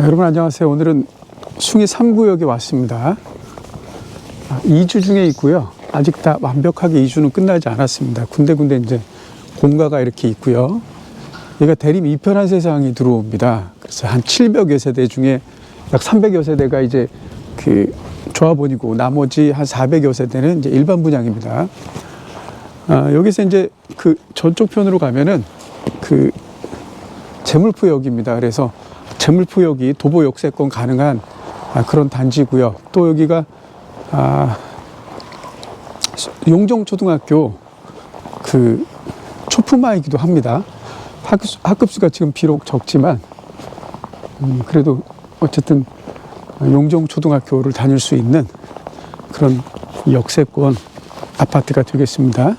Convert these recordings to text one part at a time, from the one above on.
네, 여러분 안녕하세요. 오늘은 숭이 3구역에 왔습니다. 아, 2주 중에 있고요. 아직 다 완벽하게 2주는 끝나지 않았습니다. 군데군데 이제 공가가 이렇게 있고요. 얘가 대림 이편한 세상이 들어옵니다. 그래서 한 700여 세대 중에 약 300여 세대가 이제 그 조합원이고 나머지 한 400여 세대는 이제 일반 분양입니다. 아, 여기서 이제 그 저쪽 편으로 가면은 그 재물포역입니다. 그래서 재물포역이 도보 역세권 가능한 아, 그런 단지고요. 또 여기가 아, 용정초등학교 그 초품화이기도 합니다. 학급수, 학급수가 지금 비록 적지만 음, 그래도 어쨌든 용정초등학교를 다닐 수 있는 그런 역세권 아파트가 되겠습니다.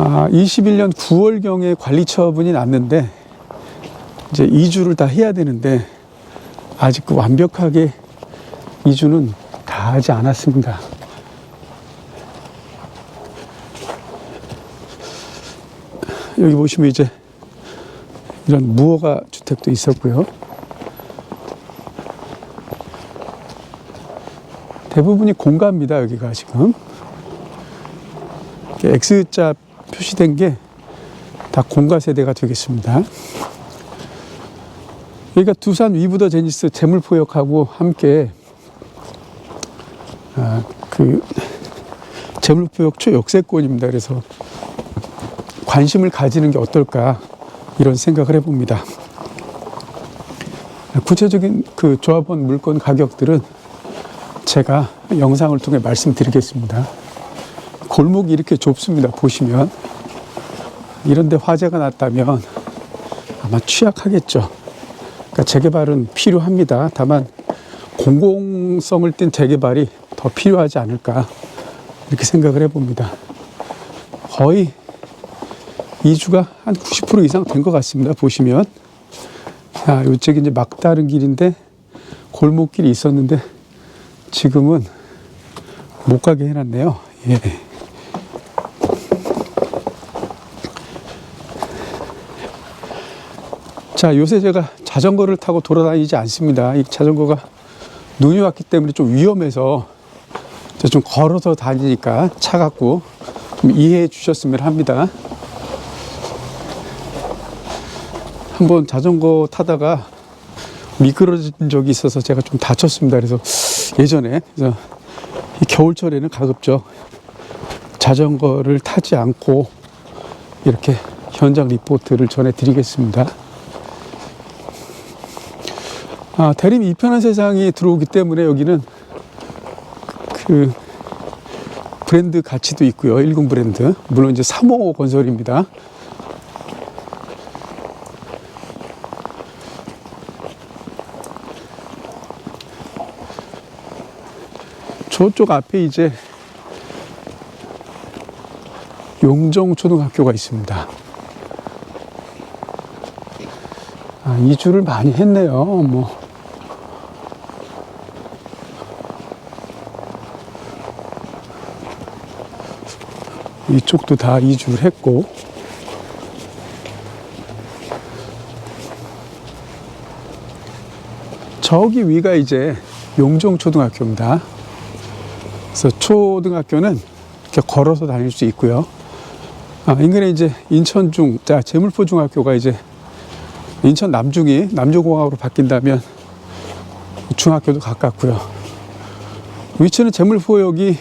아, 21년 9월경에 관리 처분이 났는데 이제 이주를 다 해야 되는데 아직 그 완벽하게 이주는 다 하지 않았습니다. 여기 보시면 이제 이런 무허가 주택도 있었고요. 대부분이 공가입니다. 여기가 지금 X자 표시된 게 다 공가 세대가 되겠습니다. 여기가 두산 위브더 제니스 재물포역하고 함께 아, 그 재물포역 초역세권입니다. 그래서 관심을 가지는 게 어떨까 이런 생각을 해봅니다. 구체적인 그 조합원 물건 가격들은 제가 영상을 통해 말씀드리겠습니다. 골목이 이렇게 좁습니다. 보시면 이런데 화재가 났다면 아마 취약하겠죠. 그러니까 재개발은 필요합니다. 다만 공공성을 띤 재개발이 더 필요하지 않을까 이렇게 생각을 해봅니다. 거의 이주가 한 90% 이상 된 것 같습니다. 보시면 자, 이쪽이 이제 막다른 길인데 골목길이 있었는데 지금은 못 가게 해놨네요. 예. 자, 요새 제가 자전거를 타고 돌아다니지 않습니다. 이 자전거가 눈이 왔기 때문에 좀 위험해서 좀 걸어서 다니니까 차갑고 좀 이해해 주셨으면 합니다. 한번 자전거 타다가 미끄러진 적이 있어서 제가 좀 다쳤습니다. 그래서 예전에 그래서 이 겨울철에는 가급적 자전거를 타지 않고 이렇게 현장 리포트를 전해드리겠습니다. 아, 대림 이편한 세상이 들어오기 때문에 여기는 그 브랜드 가치도 있고요. 1군 브랜드. 물론 이제 3호 건설입니다. 저쪽 앞에 이제 용정초등학교가 있습니다. 아, 이주를 많이 했네요. 뭐. 이쪽도 다 이주를 했고. 저기 위가 이제 용정초등학교입니다. 그래서 초등학교는 이렇게 걸어서 다닐 수 있고요. 아, 인근에 이제 인천중, 자, 재물포중학교가 이제 인천 남중이 남조공학으로 바뀐다면 중학교도 가깝고요. 위치는 재물포역이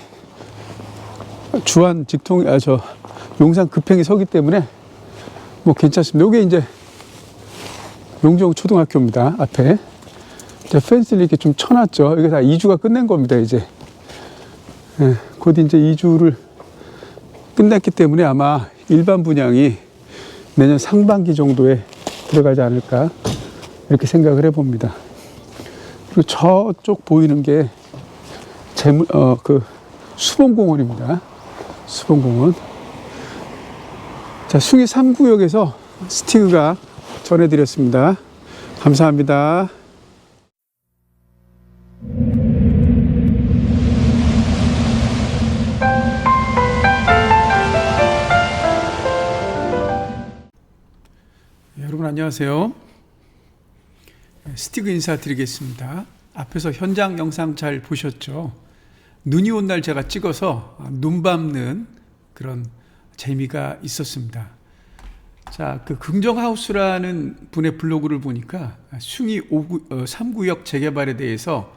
주안 직통, 아, 저, 용산 급행이 서기 때문에 뭐 괜찮습니다. 요게 이제 용정 초등학교입니다. 앞에. 이제 펜스를 이렇게 좀 쳐놨죠. 이게 다 이주가 끝낸 겁니다, 이제. 예, 곧 이제 이주를 끝냈기 때문에 아마 일반 분양이 내년 상반기 정도에 들어가지 않을까 이렇게 생각을 해봅니다. 그리고 저쪽 보이는 게 재물 어그 수봉공원입니다. 수봉공원. 자 숭이 3구역에서 스티그가 전해드렸습니다. 감사합니다. 안녕하세요. 스티그 인사드리겠습니다. 앞에서 현장 영상 잘 보셨죠? 눈이 온 날 제가 찍어서 눈 밟는 그런 재미가 있었습니다. 자, 그 긍정하우스라는 분의 블로그를 보니까 숭이 5구, 어, 3구역 재개발에 대해서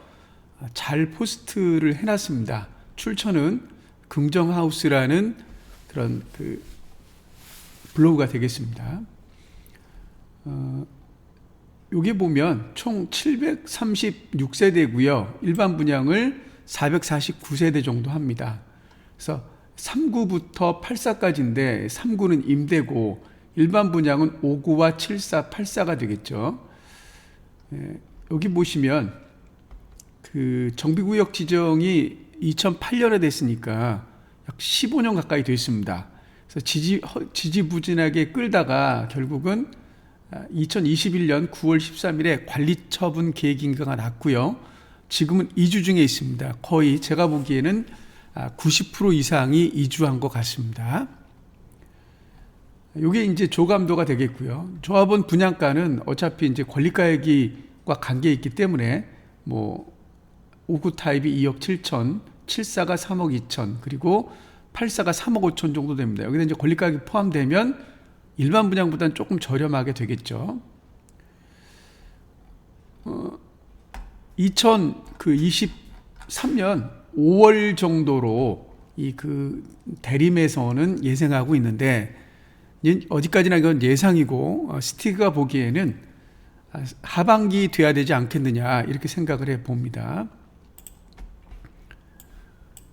잘 포스트를 해놨습니다. 출처는 긍정하우스라는 그런 그 블로그가 되겠습니다. 어, 여기 보면 총 736세대고요. 일반 분양을 449세대 정도 합니다. 그래서 3구부터 8사까지인데 3구는 임대고 일반 분양은 5구와 7사, 8사가 되겠죠. 예, 여기 보시면 그 정비구역 지정이 2008년에 됐으니까 약 15년 가까이 됐습니다. 그래서 지지, 지지부진하게 끌다가 결국은 2021년 9월 13일에 관리처분 계획인가가 났고요. 지금은 이주 중에 있습니다. 거의 제가 보기에는 90% 이상이 이주한 것 같습니다. 이게 이제 조감도가 되겠고요. 조합원 분양가는 어차피 이제 권리가액과 관계 있기 때문에 뭐 5구 타입이 2억 7천, 7사가 3억 2천, 그리고 8사가 3억 5천 정도 됩니다. 여기다 이제 권리가액이 포함되면 일반 분양보다는 조금 저렴하게 되겠죠. 2023년 5월 정도로 이 그 대림에서는 예상하고 있는데 어디까지나 이건 예상이고 어, 스티그가 보기에는 하반기 돼야 되지 않겠느냐 이렇게 생각을 해 봅니다.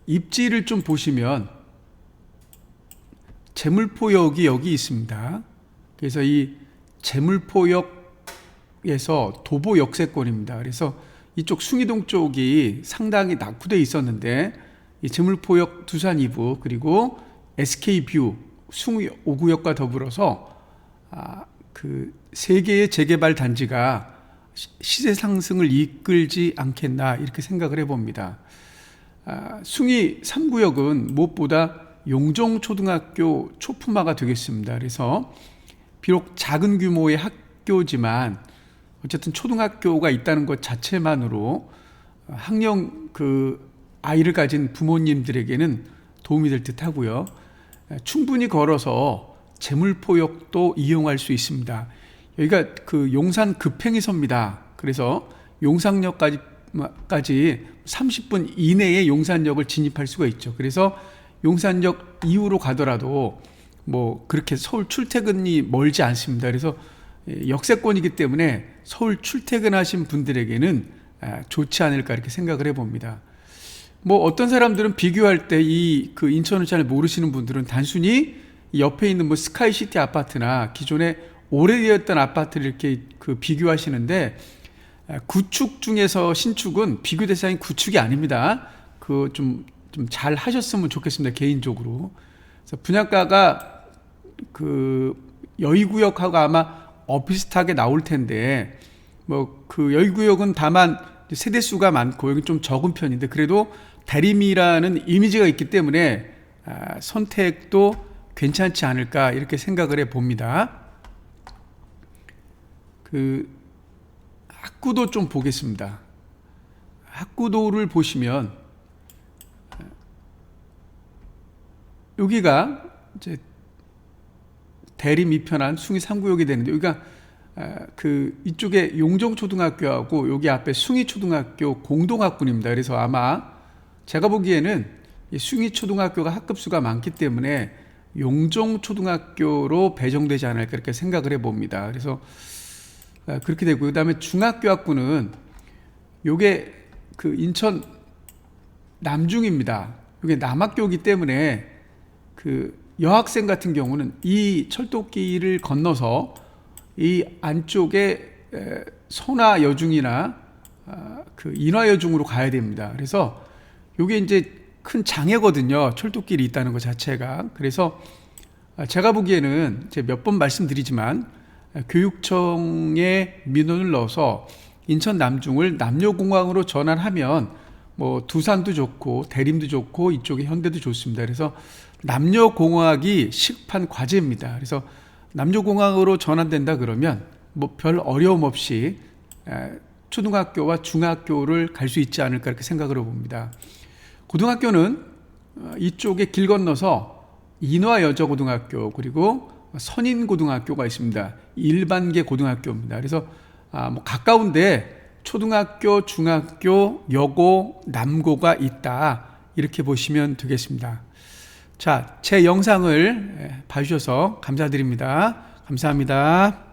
입지를 좀 보시면 재물포역이 여기 있습니다. 그래서 이 재물포역에서 도보 역세권입니다. 그래서 이쪽 숭이동 쪽이 상당히 낙후돼 있었는데 이 재물포역 두산 2부 그리고 SK뷰 숭이 5구역과 더불어서 아, 그세 개의 재개발 단지가 시세 상승을 이끌지 않겠나 이렇게 생각을 해봅니다. 아, 숭이 3구역은 무엇보다 용종초등학교 초품화가 되겠습니다. 그래서 비록 작은 규모의 학교지만 어쨌든 초등학교가 있다는 것 자체만으로 학령 그 아이를 가진 부모님들에게는 도움이 될 듯 하고요. 충분히 걸어서 재물포역도 이용할 수 있습니다. 여기가 그 용산 급행이섭니다. 그래서 용산역까지 까지 30분 이내에 용산역을 진입할 수가 있죠. 그래서 용산역 이후로 가더라도 뭐 그렇게 서울 출퇴근이 멀지 않습니다. 그래서 역세권이기 때문에 서울 출퇴근하신 분들에게는 아, 좋지 않을까 이렇게 생각을 해봅니다. 뭐 어떤 사람들은 비교할 때 이 그 인천을 잘 모르시는 분들은 단순히 옆에 있는 뭐 스카이시티 아파트나 기존에 오래되었던 아파트를 이렇게 그 비교하시는데 아, 구축 중에서 신축은 비교 대상이 구축이 아닙니다. 그 좀 좀 잘 하셨으면 좋겠습니다. 개인적으로. 그래서 분양가가 그 여의구역하고 아마 어 비슷하게 나올 텐데 뭐 그 여의구역은 다만 세대 수가 많고 여기 좀 적은 편인데 그래도 대림이라는 이미지가 있기 때문에 아, 선택도 괜찮지 않을까 이렇게 생각을 해 봅니다. 그 학구도 좀 보겠습니다. 학구도를 보시면 여기가 이제 대림 이편한 숭이 3구역이 되는데 여기가 아, 그 이쪽에 용정초등학교하고 여기 앞에 숭이초등학교 공동학군입니다. 그래서 아마 제가 보기에는 숭이초등학교가 학급수가 많기 때문에 용정초등학교로 배정되지 않을까 이렇게 생각을 해봅니다. 그래서 아, 그렇게 되고 그다음에 중학교 학군은 요게 그 인천 남중입니다. 이게 남학교이기 때문에 그 여학생 같은 경우는 이 철도길을 건너서 이 안쪽에 선화 여중이나 아, 그 인화 여중으로 가야 됩니다. 그래서 이게 이제 큰 장애거든요. 철도길이 있다는 것 자체가. 그래서 아, 제가 보기에는 제 몇 번 말씀드리지만 교육청에 민원을 넣어서 인천 남중을 남녀공항으로 전환하면 뭐 두산도 좋고 대림도 좋고 이쪽에 현대도 좋습니다. 그래서 남녀공학이 식판 과제입니다. 그래서 남녀공학으로 전환된다 그러면 뭐 별 어려움 없이 에, 초등학교와 중학교를 갈 수 있지 않을까 이렇게 생각을 해봅니다. 고등학교는 어, 이쪽에 길 건너서 인화여자고등학교 그리고 선인고등학교가 있습니다. 일반계 고등학교입니다. 그래서 아, 뭐 가까운데 초등학교, 중학교, 여고, 남고가 있다. 이렇게 보시면 되겠습니다. 자, 제 영상을 에, 봐주셔서 감사드립니다. 감사합니다.